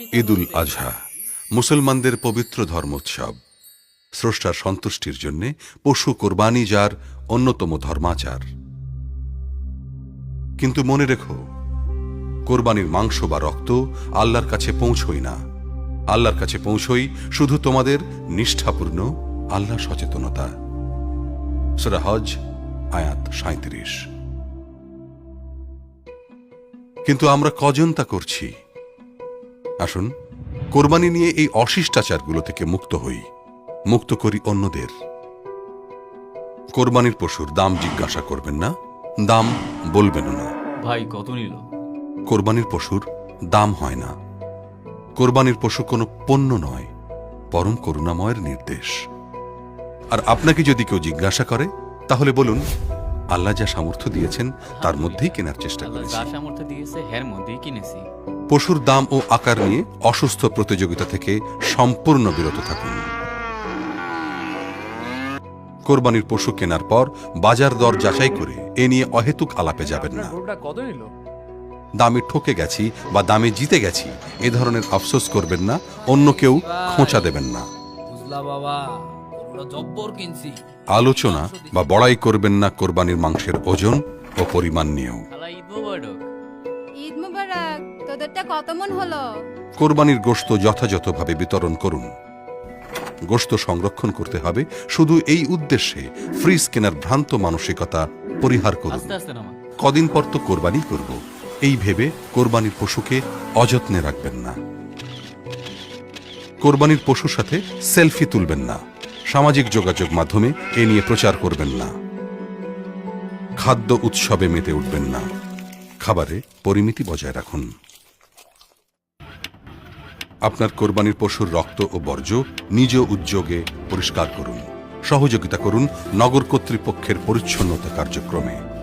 ঈদুল আজহা, মুসলমানদের পবিত্র ধর্মোৎসব। স্রষ্টার সন্তুষ্টির জন্যে পশু কোরবানি যার অন্যতম ধর্মাচার। কিন্তু মনে রেখো, কোরবানির মাংস বা রক্ত আল্লাহর কাছে পৌঁছই না। আল্লাহর কাছে পৌঁছই শুধু তোমাদের নিষ্ঠাপূর্ণ আল্লাহ সচেতনতা। সুরা হজ, আয়াত সাঁত্রিশ কিন্তু আমরা কজন তা করছি? আসুন কোরবানি নিয়ে এই অশিষ্টাচারগুলো থেকে মুক্ত হই মুক্ত করি অন্যদের। কোরবানির পশুর দাম জিজ্ঞাসা করবেন না দাম বলবেন না। ভাই কত নিল? কোরবানির পশুর দাম হয় না। কোরবানির পশু কোনো পণ্য নয় পরম করুণাময়ের নির্দেশ। আর আপনাকে যদি কেউ জিজ্ঞাসা করে তাহলে বলুন আল্লাহ যা সামর্থ্য দিয়েছেন তার মধ্যেই কেনার চেষ্টা করেছি। সামর্থ্য দিয়েছে হের মধ্যেই কিনেছি। পশুর দাম ও আকার নিয়ে অসুস্থ প্রতিযোগিতা থেকে সম্পূর্ণ বিরত থাকুন। কোরবানির পশু কেনার পর বাজার দর যাচাই করে এ নিয়ে অহেতুক আলাপে যাবেন না। দামে ঠকে গেছি বা দামে জিতে গেছি এ ধরনের আফসোস করবেন না অন্য কেউ খোঁচা দেবেন না। বুঝলা বাবা। আলোচনা বা বড়াই করবেন না কোরবানির মাংসের ওজন ও পরিমাণ নিয়েও। ঈদ মুবারক। তোদেরটা কত মন হলো? কোরবানির গোশত যথাযথভাবে বিতরণ করুন। গোশত সংরক্ষণ করতে হবে শুধু এই উদ্দেশ্যে ফ্রিজ কেনার ভ্রান্ত মানসিকতা পরিহার করুন। কদিন পর তো কোরবানি করব। এই ভেবে কোরবানির পশুকে অযত্নে রাখবেন না। কোরবানির পশুর সাথে সেলফি তুলবেন না। সামাজিক যোগাযোগ মাধ্যমে এ নিয়ে প্রচার করবেন না। খাদ্য উৎসবে মেতে উঠবেন না। খাবারে পরিমিতি বজায় রাখুন। আপনার কোরবানির পশুর রক্ত ও বর্জ্য নিজ উদ্যোগে পরিষ্কার করুন। সহযোগিতা করুন নগর কর্তৃপক্ষের পরিচ্ছন্নতা কার্যক্রমে।